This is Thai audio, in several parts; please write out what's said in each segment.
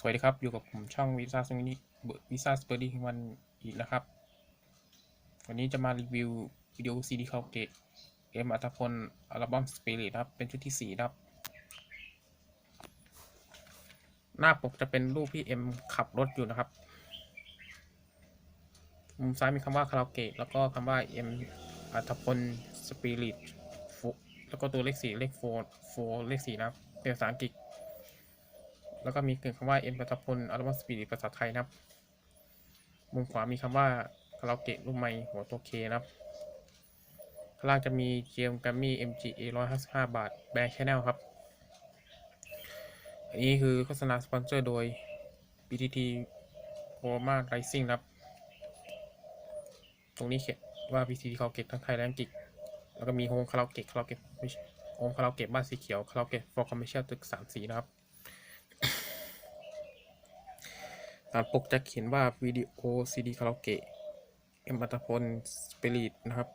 สวัสดีครับ อยู่กับผมช่องวิซ่าสมิวิซ่าสเปอร์ดี้วันอีกนะครับ วันนี้จะมารีวิววิดีโอซีดีคาเกตเอ็มอัตพลอัลบั้มสปิริตครับ เป็นชุดที่สี่ครับ หน้าปกจะเป็นรูปพี่เอ็มขับรถอยู่นะครับ มุมซ้ายมีคำว่าคาราโอเกะแล้วก็คำว่าเอ็มอัตพลสปิริตแล้วก็ตัวเลขสี่เลขโฟร์โฟร์เลขสี่นะครับเป็นภาษาอังกฤษ แล้วก็มีเกิดคำว่าเอ็มปัตพลอัลบั้มสปีดภาษาไทยนะครับ มุมขวามีคำว่าคาราโอเกะรูปไม้หัวตัวเคนะครับ ข้างล่างจะมีเกมกัมมี่ MGA 155 บาท แบงค์ชแนลครับ อันนี้คือโฆษณาสปอนเซอร์โดย BTT p o m a Rising ครับ ตรงนี้เขียนว่า BTT คาราโอเกะทั้งไทยและอังกฤษ แล้วก็มีโฮมคาราโอเกะคาราโอเกะโฮมคาราโอเกะบ้านสีเขียวคาราโอเกะ for commercial ตึกสามสีนะครับ ตามปกจะเขียนว่าวิดีโอซีดีคาราโอเกะเอ็มอัตพลสปิริตนะครับ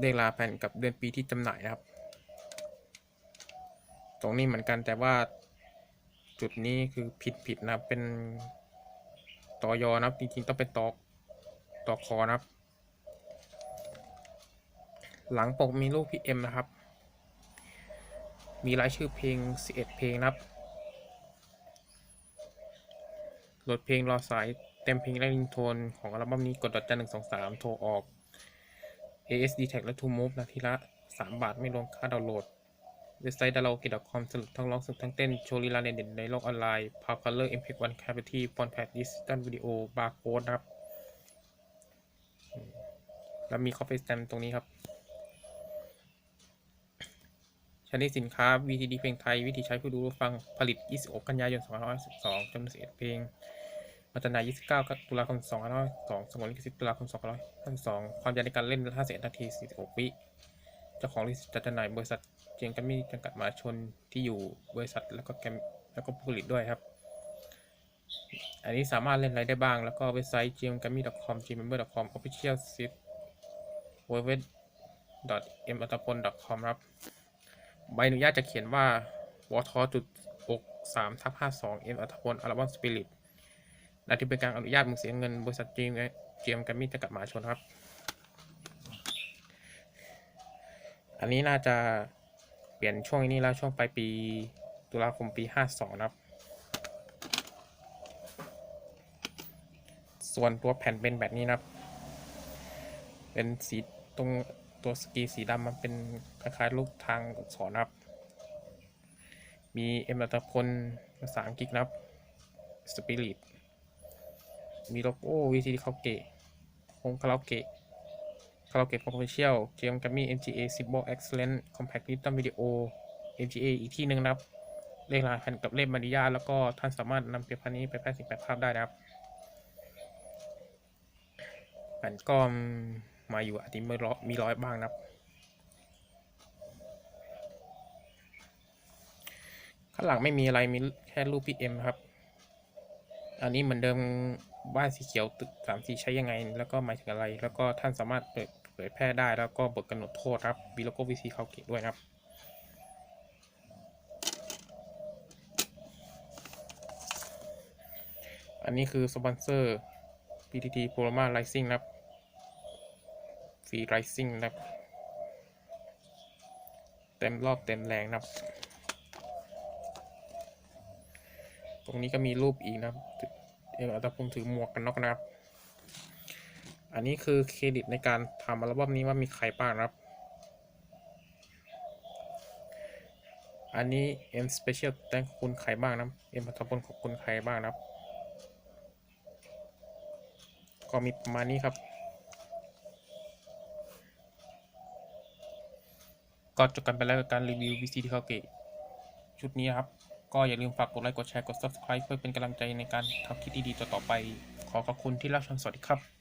เลขลาแผ่นกับเดือนปีที่จำหน่ายนะครับ ตรงนี้เหมือนกันแต่ว่าจุดนี้คือผิดผิดนะเป็นตอยอนะครับ จริงๆต้องเป็นตอกตอกคอนะครับ หลังปกมีรูปพี่เอ็มนะครับ มีรายชื่อเพลง 11 เพลงนะครับ โหลดเพลงรอสายเต็มเพลงและริงโทนของอัลบั้มนี้กดดอกจันหนึ่งสองสามโทรออก ASD Tag และ To Move นาทีละ 3 บาทไม่รวมค่าดาวน์โหลด เว็บไซต์ d a r o k e c o m สนุกทั้งร้องสนุกทั้งเต้น โชว์ลีลาเด่นในโลกออนไลน์ Power Color MPEG 1 Cavity Font Pad Digital Video Barcode นะครับ แล้วมี Coffee Stamp ตรงนี้ครับชั้นที่สินค้า VTD เพลงไทย วิธีใช้ผู้ดูผู้ฟังผลิต 26 กันยายน 2512จำนวน11เพลง มาจำหน่า29ตุลาคม2502สงวนลิขสิทธิ์ตุลาคม2552ความยาวในการเล่น51นาที 46 วิเจ้าของลิขสิทธิ์จัดจำหน่ายบริษัทเจียงกัมมี่จำกัดมหาชนที่อยู่บริษัทแล้วก็แกมแล้วก็ผู้ผลิตด้วยครับ อันนี้สามารถเล่นอะไรได้บ้าง แล้วก็เว็บไซต์ g m g a m m y c o m gmember.com official site www m a t a p o n com ครับ ใบอนุญาตจะเขียนว่าวทจุดอกสามทับห้าสองเอ็มอัตพลอัลบั้มสปิริต และที่เป็นการอนุญาตมึงเสียเงินบริษัทจีมเจียมกัมมี่จำกัดมาชนครับ อันนี้น่าจะเปลี่ยนช่วงนี้แล้วช่วงปลายปีตุลาคมปีห้าสองนะครับ ส่วนตัวแผ่นเป็นแบบนี้นะครับ เป็นสีตรงตัวสกีสีดำมันเป็นคล้ายๆรูปทางอักษรนะครับ มีเอ็มอัตพลภาษาอังกฤษนะครับสปิริต มีโลโก้วีซีดีคาราเกะโฮมคาราโอเกะคาราโอเกะคอมเมอร์เชียลเจมกัมมี่ MGA Symbol Excellent Compact Digital Video MGA อีกที่หนึ่งนะครับ เลขรายแผ่นกับเล่มอนุญาแล้วก็ท่านสามารถนำเปพันนี้ไปแพร่สิ่งแปลภาพได้นะครับแผ่นก็มาอยู่อาจจะมีร้อยมีร้อยบ้างนะครับข้างหลังไม่มีอะไรมีแค่รูปพี่เอ็มครับ อันนี้เหมือนเดิม บ้านสีเขียวตึกสามสีใช้ยังไง แล้วก็หมายถึงอะไร แล้วก็ท่านสามารถเปิดเผยแพร่ได้แล้วก็บทกำหนดโทษครับมีโลโก้วีซีเขาเกตด้วยนะครับอันนี้คือสปอนเซอร์ PTT p o l a m a Rising นะครับฟรี Rising นะครับเต็มรอบเต็มแรงนะครับ ตรงนี้ก็มีรูปอีกนะครับ เอออัตพงศ์ถือหมวกกันน็อกนะครับ อันนี้คือเครดิตในการทำอัลบั้มนี้ว่ามีใครบ้างครับ อันนี้เอ็มสเปเชียลแตงคุณใครบ้างนะครับเอ็มอัตพลขอบคุณใครบ้างนะครับก็มีประมาณนี้ครับ ก็จบกันไปแล้วกับการรีวิว VCD คาเกะชุดนี้ครับ ก็อย่าลืมฝากกดไลค์ กดแชร์ กด Subscribe เพื่อเป็นกำลังใจในการทำคลิปดีๆต่อๆไป ขอขอบคุณที่รับชม สวัสดีครับ